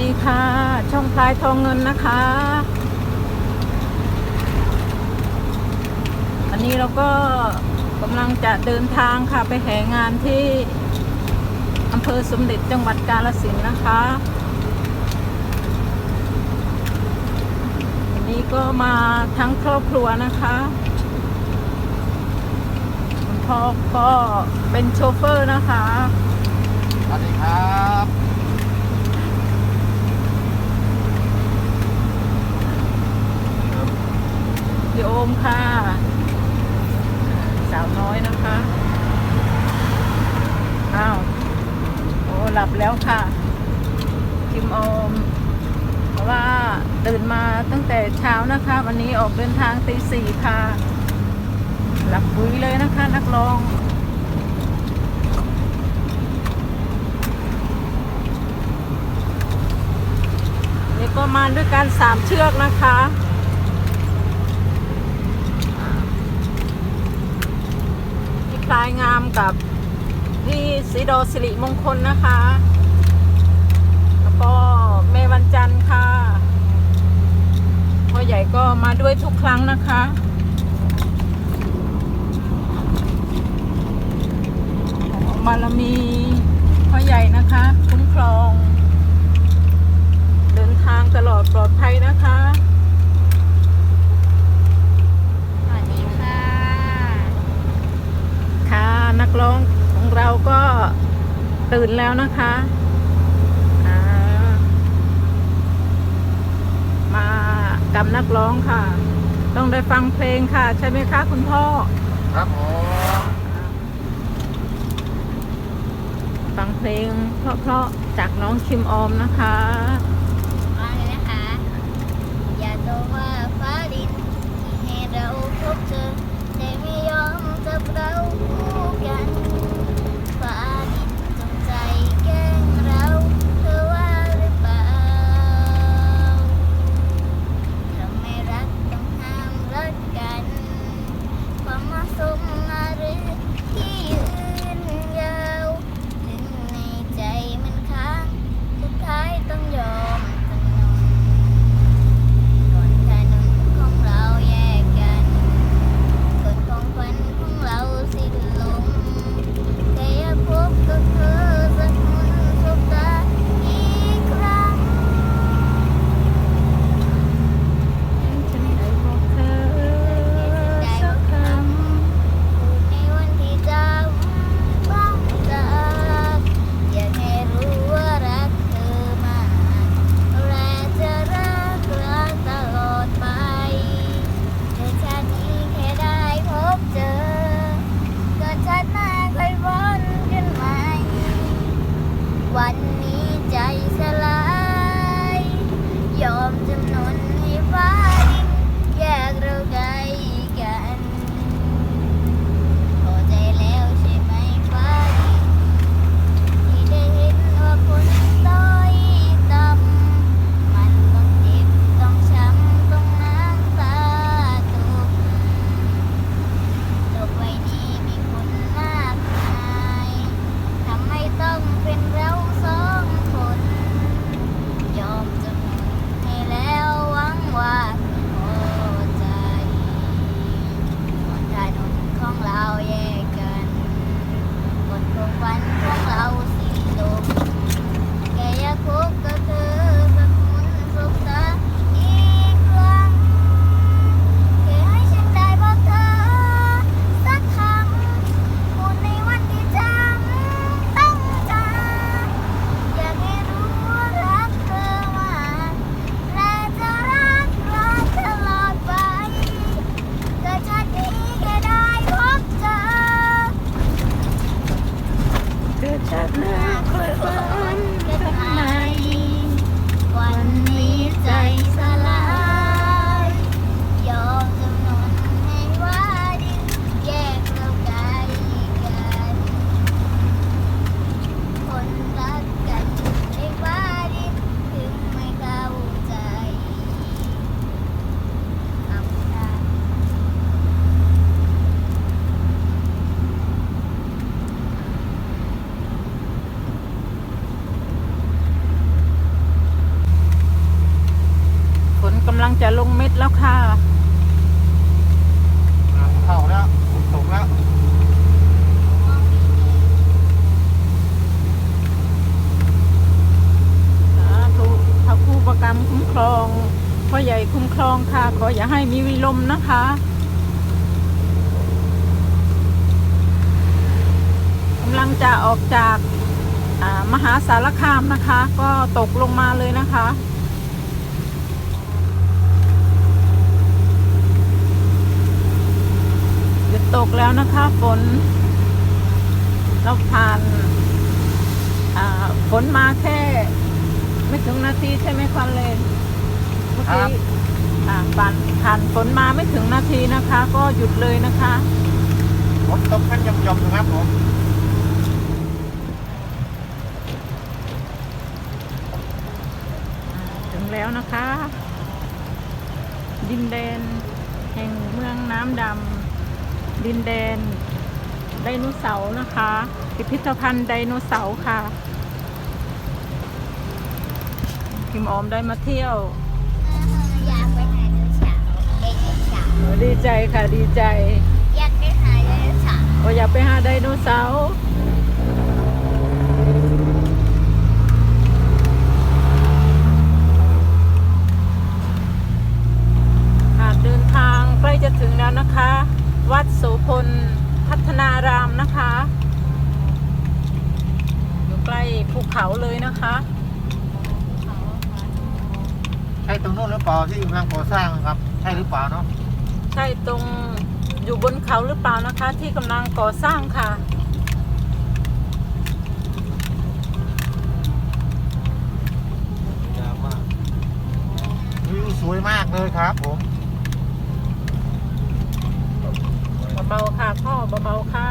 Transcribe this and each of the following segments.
ดีค่ะ ช่องพลายทองเงินนะคะ อันนี้เราก็กำลังจะเดินทางค่ะไปแห่งานที่อำเภอสมเด็จจังหวัดกาฬสินนะคะวันนี้ก็มาทั้งครอบครัวนะคะคุณพ่อก็เป็นโชเฟอร์นะคะ สวัสดีครับ พี่โอ มค่ะ สาวน้อยนะคะ อ้าว โอ้หลับแล้วค่ะคิมอมเพราะว่าตื่นมาตั้งแต่เช้านะคะ วันนี้ออกเดินทางตีสี่ค่ะ หลับปุ๋ยเลยนะคะ นักร้องนี่ก็มาด้วยกันสามเชือกนะคะ พี่คลายงามกับพี่สีโดสิริมงคลนะคะ แล้วก็เมวันจันทร์ค่ะพ่อใหญ่ก็มาด้วยทุกครั้งนะคะบารมีพ่อใหญ่นะคะคุ้มครอง เดินทางตลอดปลอดภัยนะคะ สวัสดีค่ะ ค่ะนักร้องของเราก็ ตื่นแล้วนะคะอ่ามากับนักร้องค่ะ ต้องได้ฟังเพลงค่ะ ใช่ไหมคะคุณพ่อ ครับผมฟังเพลงเพราะๆจากน้องคิมออมนะคะมาเลยนะคะ อย่าโทรว่าฟ้าดินที่ให้เราพบเจอ กำลังจะลงเม็ดแล้วค่ะ เข่าแล้วตกแล้ว สาธุพระผู้ประกรรมคุ้มครองพ่อใหญ่คุ้มครองค่ะ ขออย่าให้มีวิลมนะคะกำลังจะออกจากมหาสารคามนะคะ ก็ตกลงมาเลยนะคะ ตกแล้วนะคะฝน เราผ่านอ่าฝนมาแค่ ไม่ถึงนาทีใช่ไหมควันเลนเมื่อครักี้บอ่าผ่านผ่านฝนมาไม่ถึงนาทีนะคะ ก็หยุดเลยนะคะฝนตกกันยมๆนะครับผมถึงแล้วนะคะ ดินแดนแห่งเมืองน้ำดำ ดินแดนไดโนเสาร์นะคะ พิพิธภัณฑ์ไดโนเสาร์ค่ะคิมออมได้มาเที่ยวอยากไปหาไดโนเสาร์ไดโนเสาร์โอ้ดีใจค่ะดีใจ อยากไปหาไดโนเสาร์โอ้อยากไปหาไดโนเสาร์ค่ะเดินทางใกล้จะถึงแล้วนะคะ วัดโสพลพัฒนารามนะคะ อยู่ใกล้ภูเขาเลยนะคะ ใช่ตรงนู้นหรือเปล่าที่กำลังก่อสร้างครับ ใช่หรือเปล่าเนาะใช่ตรงอยู่บนเขาหรือเปล่านะคะ ที่กำลังก่อสร้างค่ะงามมากวิวสวยมากเลยครับผม เบาๆค่ะพ่อเบาๆค่ะ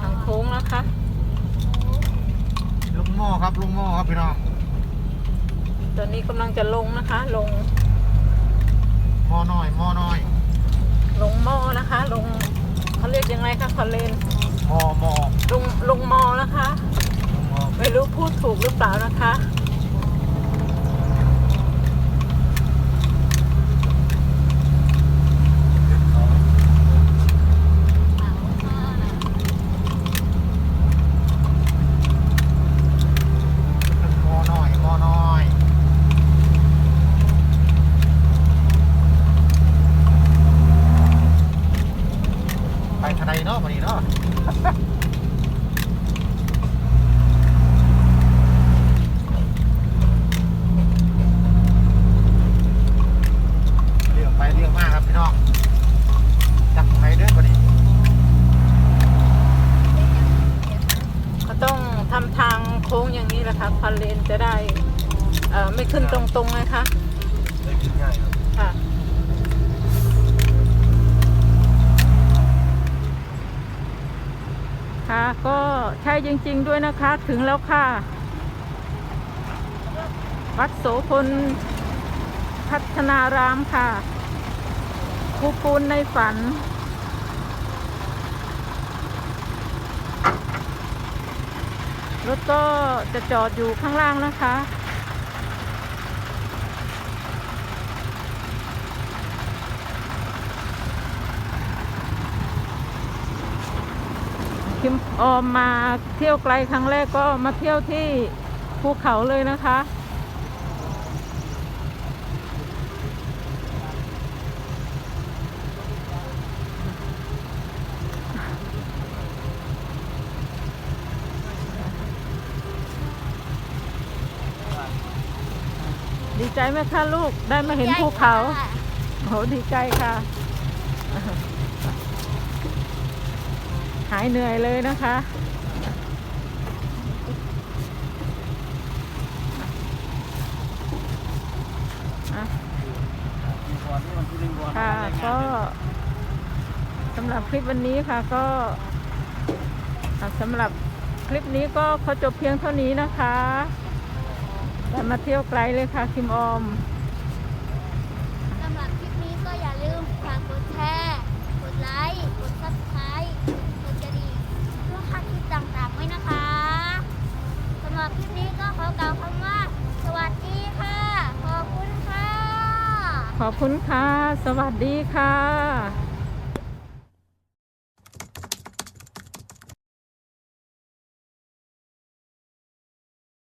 ทางโค้งแล้วค่ะลุงโม่ครับลุงโม่ครับพี่น้องตอนนี้กำลังจะลงนะคะ ลงหม้อน้อยหม้อน้อย ลงหม้อนะคะ ลงเขาเรียกยังไงคะคอนเลนหม้อหม้อลงลงหม้อนะคะลุงโม่ไม่รู้พูดถูกหรือเปล่านะคะ หม้อน้อยหม้อน้อย ไปทางใดเนาะวันนี้เนาะ เรื่องไปเรื่องมากครับพี่น้องจับไปเด้อวันนี้ เขาต้องทำทางโค้งอย่างนี้แหละค่ะคอนเลนจะได้เอ่อไม่ขึ้นตรงๆนะคะ ได้กินง่ายครับค่ะ ค่ะ ก็ใช่จริง ๆ ด้วยนะคะ ถึงแล้วค่ะ วัดโสพลพัฒนารามค่ะภูปูนในฝัน รถก็จะจอดอยู่ข้างล่างนะคะ คิมออมมาเที่ยวไกลครั้งแรกก็มาเที่ยวที่ภูเขาเลยนะคะ ดีใจไหมคะลูกได้มาเห็นภูเขาโหดีใจค่ะ หายเหนื่อยเลยนะคะ ค่ะก็สำหรับคลิปวันนี้ค่ะก็สำหรับคลิปนี้ก็ขอจบเพียงเท่านี้นะคะแต่มาเที่ยวไกลเลยค่ะคิมออม สำหรับคลิปนี้ก็อย่าลืมฝากกดแชร์ กดไลค์ กดซับสไครต์กดกระดิ่งเพื่อค่าคลิปต่างๆไว้นะคะสำหรับคลิปนี้ก็ขอกล่าวคำว่า สวัสดีค่ะ ขอบคุณค่ะ สวัสดีค่ะ